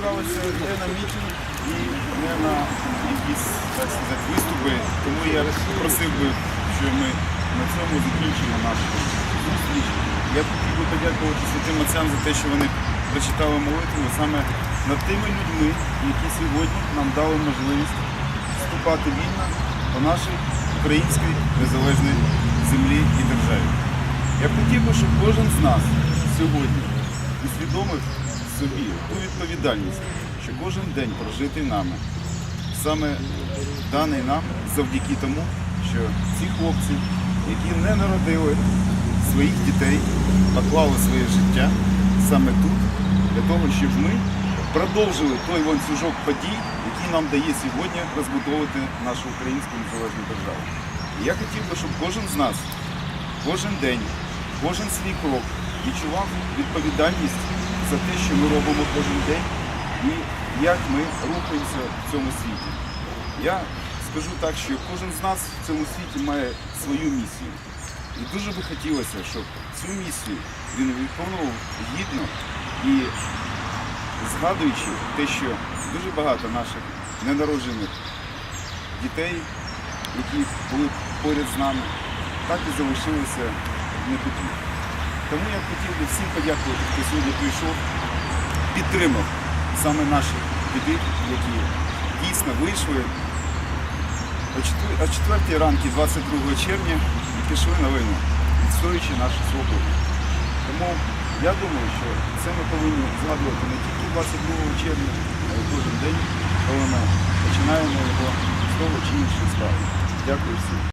зібралися не на мітинг і не на якісь виступи. Тому я просив би, що ми на цьому закінчимо нашу зустріч. Я хотів би подякувати святим отцям за те, що вони прочитали молитву саме над тими людьми, які сьогодні нам дали можливість вступати вільно по нашій українській незалежній землі і державі. Я хотів би, щоб кожен з нас сьогодні усвідомив собі ту відповідальність, що кожен день прожитий нами, саме даний нам завдяки тому, що ці хлопці, які не народили своїх дітей, поклали своє життя саме тут, для того, щоб ми продовжили той ланцюжок подій, який нам дає сьогодні розбудовувати нашу українську незалежну державу. І я хотів би, щоб кожен з нас кожен день, кожен свій крок відчував відповідальність за те, що ми робимо кожен день і як ми рухаємося в цьому світі. Я скажу так, що кожен з нас в цьому світі має свою місію. І дуже би хотілося, щоб цю місію він виконував гідно і згадуючи те, що дуже багато наших ненароджених дітей, які були поряд з нами, так і залишилися небуті. Тому я хотів би всім подякувати, хто сьогодні прийшов, підтримав саме наших дітей, які дійсно вийшли о 4 о 4 ранки 22 червня і пішли на війну, відстоюючи нашу свободу. Тому я думаю, що це ми повинні згадувати не тільки 22 червня, а й кожен день, коли ми починаємо його з того чи іншої справи. Дякую всім.